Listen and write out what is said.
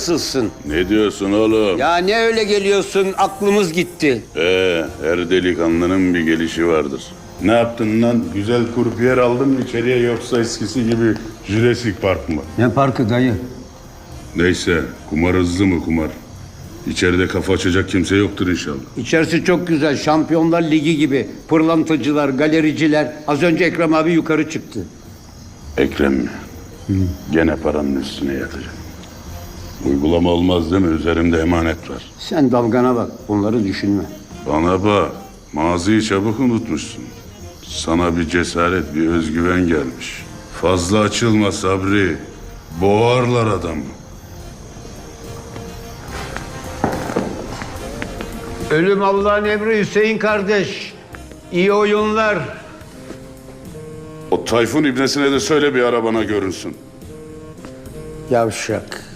nasılsın? Ne diyorsun oğlum? Ya ne öyle geliyorsun aklımız gitti. Ee, her delikanlının bir gelişi vardır. Ne yaptın lan? Güzel kurpiyer aldın mı içeriye yoksa eskisi gibi Jurassic Park mı? Ne parkı dayı? Neyse, kumar hızlı mı kumar? İçeride kafa açacak kimse yoktur inşallah. İçerisi çok güzel Şampiyonlar Ligi gibi. Pırlantacılar, galericiler. Az önce Ekrem abi yukarı çıktı. Ekrem mi? Gene paranın üstüne yatacak. Uygulama olmaz değil mi? Üzerimde emanet var. Sen dalgana bak bunları düşünme. Bana bak, maziyi çabuk unutmuşsun. Sana bir cesaret, bir özgüven gelmiş. Fazla açılma Sabri. Boğarlar adamı. Ölüm Allah'ın emri Hüseyin kardeş. İyi oyunlar. O Tayfun ibnesine de söyle bir arabana görünsün. Yavşak.